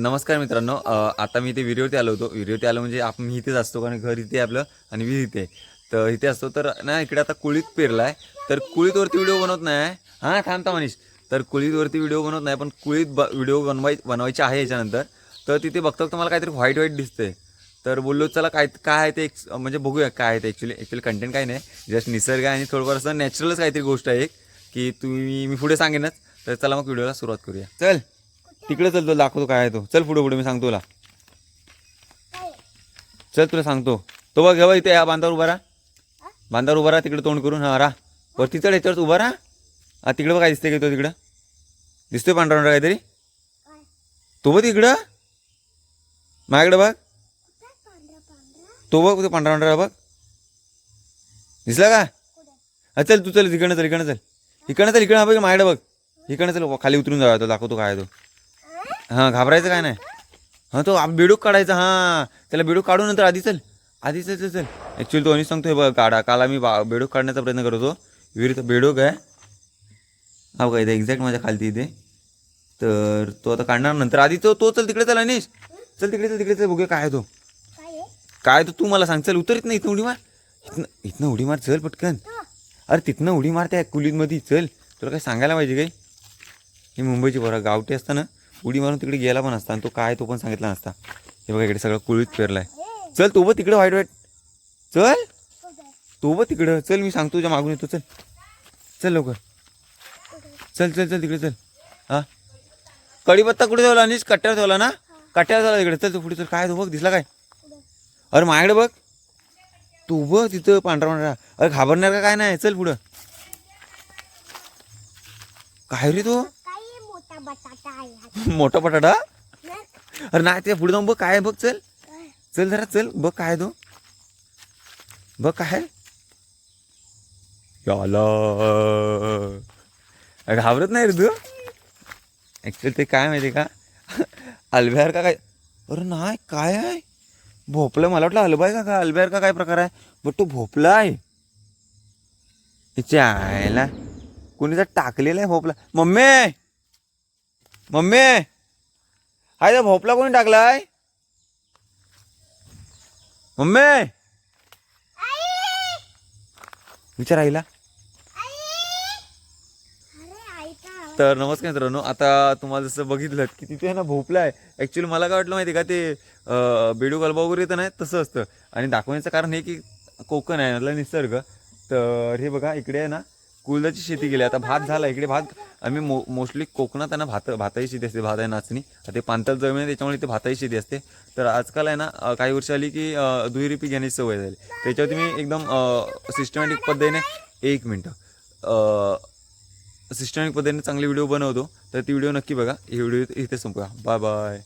नमस्कार मित्रांनो आता मी इथे विहिरीवरती आलो होतो. विहिरीवरती आलो म्हणजे आपण मी इथेच असतो कारण घर इथे आपलं आणि विहीर इथे तर इथे असतो तर ना इकडे आता कुळीत पेरला आहे तर कुळीतवरती व्हिडिओ बनवत नाही हां? थांबता मनीष तर कुळीतवरती व्हिडिओ बनवत नाही पण कुळीत ब व्हिडिओ बनवाय बनवायचे आहे याच्यानंतर. तर तिथे बघता तर मला काहीतरी व्हाईट व्हाईट दिसते तर बोललो चला काय काय आहे ते एक म्हणजे बघूया काय आहे ते ॲक्च्युली ॲक्च्युली कंटेंट काय नाही. जस्ट निसर्ग आहे आणि थोडंफार असं नॅचरलच काहीतरी गोष्ट आहे एक की तुम्ही मी पुढे सांगेनच. तर चला मग व्हिडिओला सुरुवात करूया. चल. तिकडे चल तो दाखवतो काय आहे तो. चल पुढे पुढे मी सांगतो तुला. चल तुला सांगतो. तो बघ घेवा इथे या बांधावर उभा राहा. बांधावर उभा राहा तिकडे तोंड करून हा राहा. वरती चढ याच्यावर उभा राहा. हा तिकडे बघ काय दिसते का तो तिकडं. दिसतोय पांढरा पांढरा काहीतरी? तो बघ तिकडं. माझ्याकडे बघ. तो बघ तो पांढरा पांढरा बघ. दिसला का? हा चल तू चल इकडनं चल इकडनं चल. इकडनं चल इकडं हा बघ माझ्याकडे बघ. इकडनं चल खाली उतरून जाऊया तो दाखवतो काय तो. हां घाबरायचं काय नाही. हां तो बिडूक बेडूक काढायचा हां. त्याला बिडूक काढू नंतर आधी चल. आधी चल चल चल. ॲक्च्युली तो अनिश सांगतो बघ काढा. काल आम्ही बा बेडूक काढण्याचा प्रयत्न करत होतो. विहिरीत बेडूक आहे. हा बघा इथे एक्झॅक्ट माझ्या खालती इथे. तर तो आता काढणार नंतर. आधी तो तो चल तिकडे चल अनिश. चल तिकडे चल तिकडे चल. बघूया काय तो. काय तो तू मला सांग. चल उतर इथनं इथनं उडी मार. इथनं इथनं उडी मार चल पटकन. अरे तिथनं उडी मार त्या कुलीतमध्ये चल. तुला काय सांगायला पाहिजे काही? ही मुंबईची बरं गावठी असताना. उडी मारून तिकडे गेला पण असता आणि तो काय तो पण सांगितला नसता. हे बघा इकडे सगळं कुळीत पेरलाय. चल तो बघ तिकडे वाईट वाईट चल. तो बघ तिकडं. चल मी सांगतो तुझ्या मागून येतो. चल. चल लवकर. चल चल चल तिकडे चल. हा? कढीपत्ता कुठे ठेवला? अनिश कट्ट्यावर ठेवला ना? कट्ट्यावर झाला तिकडे. चल तू पुढे चल. काय तो बघ दिसला काय? अरे माझ्याकडे बघ. तू बघ तिथं पांढरा पांढरा. अरे घाबरणार का काय नाही? चल पुढं. काय रे तो? बटाटा आहे. मोठा बटाटा? अरे नाही ते पुढे जाऊन बघ काय बघ चल. चल जरा चल. बघ काय तो. बघ काय घाबरत नाही रे तू. ऍक्च्युली ते काय माहिती का? अलब्यार का काय? अरे नाही काय आहे? भोपला मला वाटलं अलबा आहे का काय? अलब्यार का काय प्रकार आहे? बट तो भोपला आहे. तिच्या आयला कोणीचा टाकलेला आहे भोपला मम्मी! मम्मी हाय त्या भोपला कोणी टाकलाय? मम्मी! विचार आईला. तर नमस्कार मित्रांनो आता तुम्हाला जसं बघितलं की तिथे आहे ना भोपला आहे. ॲक्च्युली मला काय वाटलं माहिती आहे का ते बेडू गलबा वगैरे येतं नाही तसं असतं. आणि दाखवण्याचं कारण हे की कोकण आहे मतलब निसर्ग. तर हे बघा इकडे आहे ना कुलदाची शेती केली. आता भात झाला इकडे भात आम्ही मो मोस्टली कोकणात आहे ना भात भाताची शेती असते भात आहे नाचणी ते पांतळ जमीन आहे त्याच्यामुळे इथे भाताची शेती असते. तर आजकाल आहे ना काही वर्ष आली की दुहेरी पीक घेण्याची सवय झाली. त्याच्यावरती मी एकदम सिस्टमॅटिक पद्धतीने एक मिनटं सिस्टमॅटिक पद्धतीने चांगली व्हिडिओ बनवतो. तर ती व्हिडिओ नक्की बघा. ही व्हिडिओ इथे संपूया. Bye bye